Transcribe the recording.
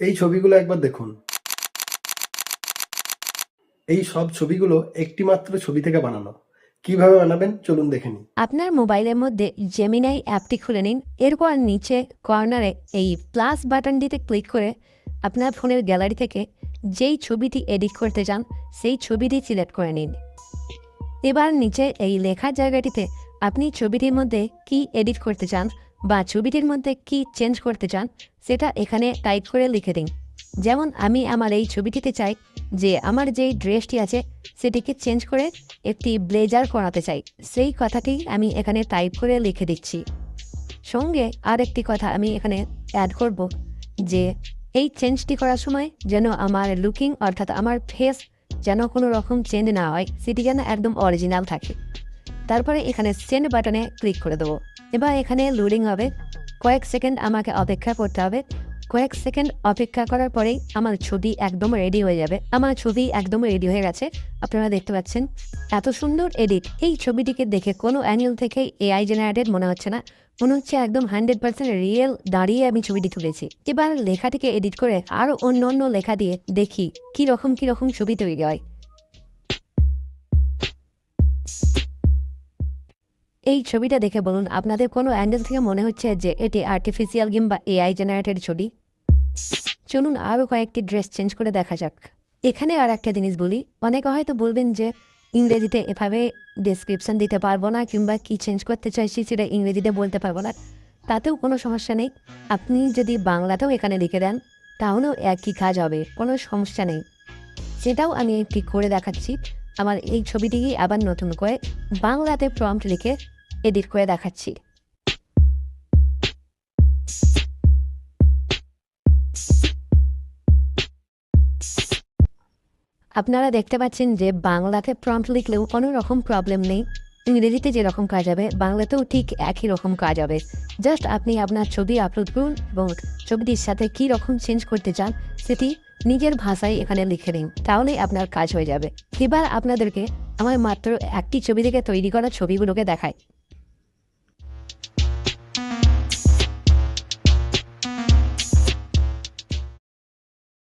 এই ছবিগুলো একবার দেখুন। এই সব ছবিগুলো একটিমাত্র ছবি থেকে বানানো। কীভাবে বানাবেন চলুন দেখে নিই। আপনার মোবাইলের মধ্যে জেমিনাই অ্যাপটি খুলে নিন। এরপর নিচে কর্নারে এই প্লাস বাটনটিতে ক্লিক করে আপনার ফোনের গ্যালারি থেকে যেই ছবিটি এডিট করতে চান, সেই ছবিটি সিলেক্ট করে নিন। এবার নিচে এই লেখার জায়গাটিতে আপনি ছবিটির মধ্যে কি এডিট করতে চান বা ছবিটির মধ্যে কি চেঞ্জ করতে চান, সেটা এখানে টাইপ করে লিখে দিন। যেমন আমি আমার এই ছবিটিতে চাই যে আমার যেই ড্রেসটি আছে, সেটিকে চেঞ্জ করে একটি ব্লেজার করাতে চাই। সেই কথাটি আমি এখানে টাইপ করে লিখে দিচ্ছি। সঙ্গে আর একটি কথা আমি এখানে অ্যাড করব যে এই চেঞ্জটি করার সময় যেন আমার লুকিং অর্থাৎ আমার ফেস যেন কোনো রকম চেঞ্জ না হয়, সেটি যেন একদম অরিজিনাল থাকে। তারপরে এখানে সেন্ড বাটনে ক্লিক করে দেবো। এবার এখানে লোডিং হবে। কয়েক সেকেন্ড আমাকে অপেক্ষা করতে হবে। কয়েক সেকেন্ড অপেক্ষা করার পরেই আমার ছবি একদম রেডি হয়ে যাবে। আমার ছবি একদম রেডি হয়ে গেছে। আপনারা দেখতে পাচ্ছেন, এত সুন্দর এডিট এই ছবিটিকে দেখে কোনো অ্যাঙ্গেল থেকে এআই জেনারেটেড মনে হচ্ছে না। মনে হচ্ছে একদম হান্ড্রেড পার্সেন্ট রিয়েল দাঁড়িয়ে আমি ছবিটি তুলেছি। এবার লেখাটিকে এডিট করে আরও অন্য অন্য লেখা দিয়ে দেখি কী রকম কী রকম ছবি তৈরি হয়। এই ছবিটা দেখে বলুন, আপনাদের কোনো অ্যাঙ্গেল থেকে মনে হচ্ছে যে এটি আর্টিফিশিয়াল কিংবা এআই জেনারেটেড ছবি? চলুন আরও কয়েকটি ড্রেস চেঞ্জ করে দেখা যাক। এখানে আর একটা জিনিস বলি, অনেকে হয়তো বলবেন যে ইংরেজিতে এভাবে ডেসক্রিপশন দিতে পারব না কিংবা কি চেঞ্জ করতে চাইছি সেটা ইংরেজিতে বলতে পারব না। তাতেও কোনো সমস্যা নেই। আপনি যদি বাংলাতেও এখানে লিখে দেন, তাহলেও একই কাজ হবে, কোনো সমস্যা নেই। সেটাও আমি একটি করে দেখাচ্ছি। আমার এই ছবিটিকে আবার নতুন করে বাংলাতে প্রম্পট লিখে এডিট করে দেখাচ্ছি। আপনারা দেখতে পাচ্ছেন যে বাংলাতে প্রম্পট লিখলেও কোনো রকম প্রবলেম নেই। ইংরেজিতে যেরকম কাজ হবে, বাংলাতেও ঠিক একই রকম কাজ হবে। জাস্ট আপনি আপনার ছবি আপলোড করুন এবং ছবিটির সাথে কী রকম চেঞ্জ করতে চান, সেটি নিজের ভাষায় এখানে লিখে দিন তাহলেই আপনার কাজ হয়ে যাবে। এবার আপনাদেরকে আমার মাত্র একটি ছবি থেকে তৈরি করা ছবিগুলোকে দেখায়